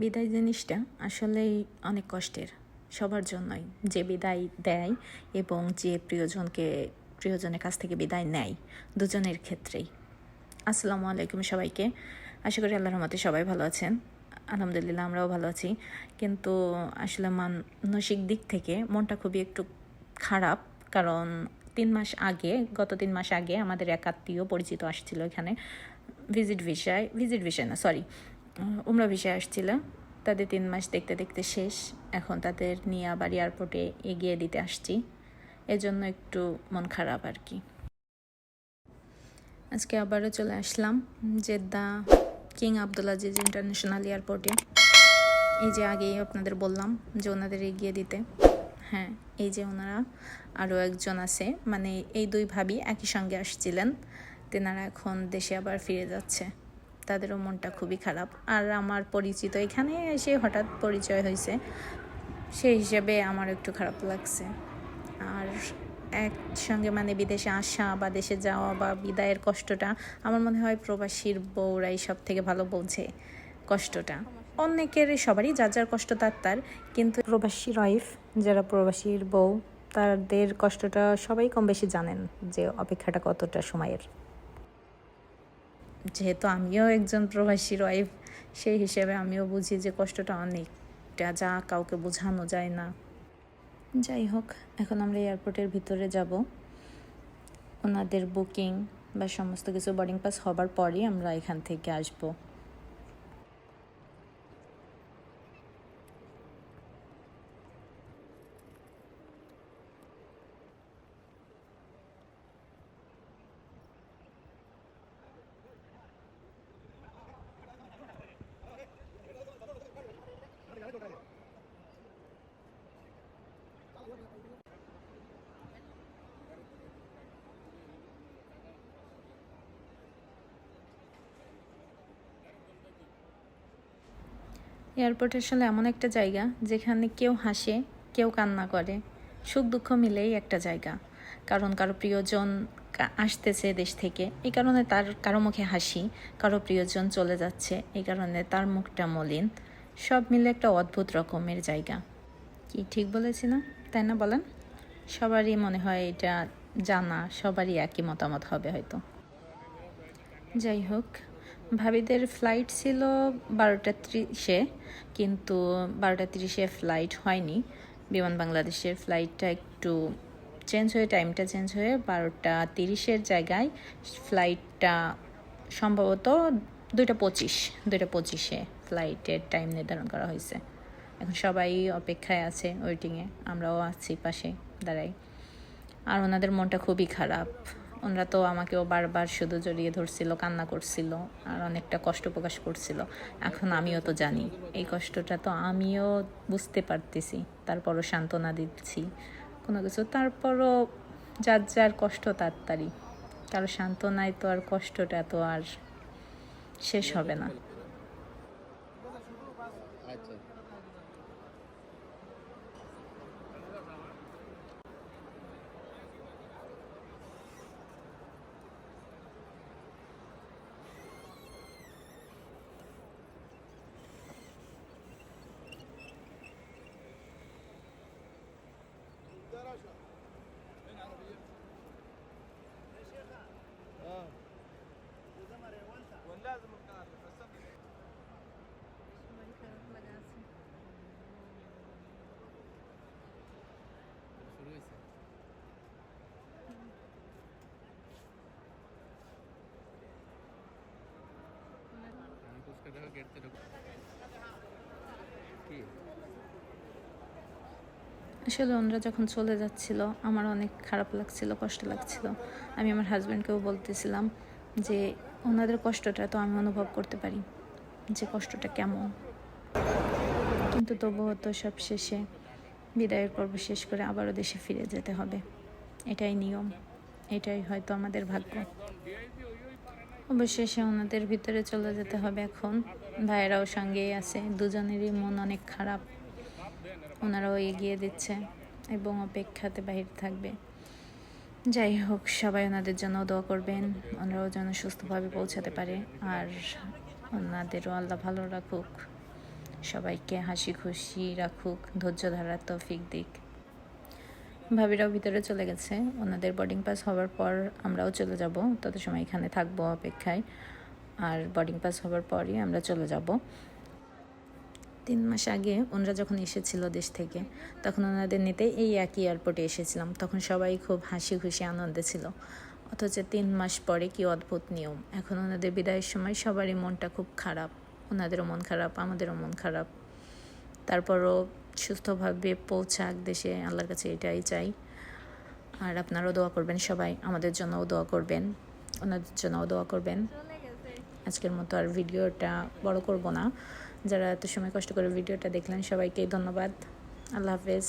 বিদায় জিনিসটা আসলেই অনেক কষ্টের। সবার জন্যই যে বিদায় দেয় এবং যে প্রিয়জনকে, প্রিয়জনের কাছ থেকে বিদায় নেয়, দুজনের ক্ষেত্রেই। আসসালামু আলাইকুম সবাইকে। আশা করি আল্লাহর রহমতে সবাই ভালো আছেন। আলহামদুলিল্লাহ আমরাও ভালো আছি। কিন্তু আসলে মানসিক দিক থেকে মনটা খুবই একটু খারাপ, কারণ তিন মাস আগে, গত তিন মাস আগে আমাদের এক আত্মীয় পরিচিত আসছিল এখানে। ভিজিট ভিসায় ভিজিট ভিসায় না সরি উমরা ভিসায় আসছিল। তাদের তিন মাস দেখতে দেখতে শেষ। এখন তাদের নিয়ে আবার এয়ারপোর্টে এগিয়ে দিতে আসছি। এজন্য একটু মন খারাপ আর কি। আজকে আবারও চলে আসলাম Jeddah King Abdul Aziz International এয়ারপোর্টে। এই যে আগেই আপনাদের বললাম যে ওনাদের এগিয়ে দিতে। হ্যাঁ এই যে ওনারা আরও একজন আছে। মানে এই দুই ভাবি একই সঙ্গে আসছিলেন। তেনারা এখন দেশে আবার ফিরে যাচ্ছে। তাদেরও মনটা খুবই খারাপ। আর আমার পরিচিত এখানে এসে হঠাৎ পরিচয় হয়েছে, সেই হিসেবে আমার একটু খারাপ লাগছে। আর একসঙ্গে মানে বিদেশে আসা বা দেশে যাওয়া বা বিদায়ের কষ্টটা, আমার মনে হয় প্রবাসীর বউরাই সব থেকে ভালো বোঝে কষ্টটা। অনেকের সবারই যার যার কষ্ট তার তার, কিন্তু প্রবাসী ওয়াইফ যারা প্রবাসীর বউ, তাদের কষ্টটা সবাই কম বেশি জানেন যে অপেক্ষাটা কতটা সময়ের। যেহেতু আমিও একজন প্রবাসীর ওয়াইফ সেই হিসেবে আমিও বুঝি যে কষ্টটা অনেকটা যা কাউকে বোঝানো যায় না। যাই হোক, এখন আমরা এয়ারপোর্টের ভিতরে যাব। ওনাদের বুকিং বা সমস্ত কিছু বোর্ডিং পাস হবার পরই আমরা এখান থেকে আসব। এয়ারপোর্ট আসলে এমন একটা জায়গা যেখানে কেউ হাসে, কেউ কান্না করে। সুখ দুঃখ মিলেই একটা জায়গা। কারণ কারও প্রিয়জন আসতেছে দেশ থেকে। এই কারণে তার কারও মুখে হাসি, কারও প্রিয়জন চলে যাচ্ছে। এই কারণে তার মুখটা মলিন। সব মিলে একটা অদ্ভুত রকমের জায়গা। কি ঠিক বলেছি না? তাই না বলেন? সবারই মনে হয় এটা জানা, সবারই একই মতামত হবে হয়তো। যাই হোক ভাবিদের ফ্লাইট ছিল বারোটা ত্রিশে, কিন্তু বারোটা তিরিশে ফ্লাইট হয়নি। বিমান বাংলাদেশের ফ্লাইটটা একটু চেঞ্জ হয়ে টাইমটা চেঞ্জ হয়ে বারোটা তিরিশের জায়গায় ফ্লাইটটা সম্ভবত দুইটা পঁচিশ, দুইটা পঁচিশে ফ্লাইটের টাইম নির্ধারণ করা হয়েছে। এখন সবাই অপেক্ষায় আছে ওয়েটিংয়ে আমরাও আছি পাশে দাঁড়াই। আর ওনাদের মনটা খুবই খারাপ। ওনারা তো আমাকেও বারবার শুধু জড়িয়ে ধরছিল, কান্না করছিল আর অনেকটা কষ্ট প্রকাশ করছিল। এখন আমিও তো জানি, এই কষ্টটা তো আমিও বুঝতে পারতেছি, তারপরও সান্ত্বনা দিচ্ছি। কোনো কিছু, তারপরও যার যার কষ্ট তার তারই। কারও সান্ত্বনায় তো আর কষ্টটা তো আর শেষ হবে না। শুরু হয়েছে আমি ফুচকা দেখো গেট থেকে ঢুক- কি আসলে ওনারা যখন চলে যাচ্ছিল, আমার অনেক খারাপ লাগছিল, কষ্ট লাগছিল। আমি আমার হাজব্যান্ডকেও বলতেছিলাম যে, ওনাদের কষ্টটা তো আমি অনুভব করতে পারি, যে কষ্টটা কেমন। কিন্তু তবুও তো সব শেষে বিদায়ের পর্ব শেষ করে আবারও দেশে ফিরে যেতে হবে। এটাই নিয়ম, এটাই হয়তো আমাদের ভাগ্য। অবশেষে ওনাদের ভিতরে চলে যেতে হবে এখন। ভাইয়েরাও সঙ্গেই আছে, দুজনেরই মন অনেক খারাপ। ওনারাও এগিয়ে দিচ্ছে এবং অপেক্ষাতে বাহির থাকবে। যাই হোক, সবাই ওনাদের জন্য দোয়া করবেন। ওনারাও যেন সুস্থভাবে পৌঁছাতে পারে। আর ওনাদেরও আল্লাহ ভালো রাখুক। সবাইকে হাসি খুশি রাখুক, ধৈর্য ধরার তৌফিক দিক। ভাবিরাও ভিতরে চলে গেছে। ওনাদের বোর্ডিং পাস হওয়ার পর আমরাও চলে যাব। তত সময় এখানে থাকব অপেক্ষায়। আর বোর্ডিং পাস হওয়ার পরই আমরা চলে যাব। তিন মাস আগে ওনারা যখন এসেছিল দেশ থেকে, তখন ওনাদের নিতে এই একই এয়ারপোর্টে এসেছিলাম। তখন সবাই খুব হাসি খুশি, আনন্দে ছিল। অথচ তিন মাস পরে কি অদ্ভুত নিয়ম। এখন ওনাদের বিদায়ের সময় সবারই মনটা খুব খারাপ। ওনাদেরও মন খারাপ, আমাদেরও মন খারাপ। তারপরও সুস্থভাবে পৌঁছাক দেশে, আল্লাহর কাছে এটাই চাই। আর আপনারাও দোয়া করবেন সবাই, আমাদের জন্যও দোয়া করবেন। ওনাদের জন্যও দোয়া করবেন। আজকের মতো আর ভিডিওটা বড় করব না। যারা এত সময় কষ্ট করে ভিডিওটা দেখলেন সবাইকে ধন্যবাদ। আল্লাহ হাফেজ।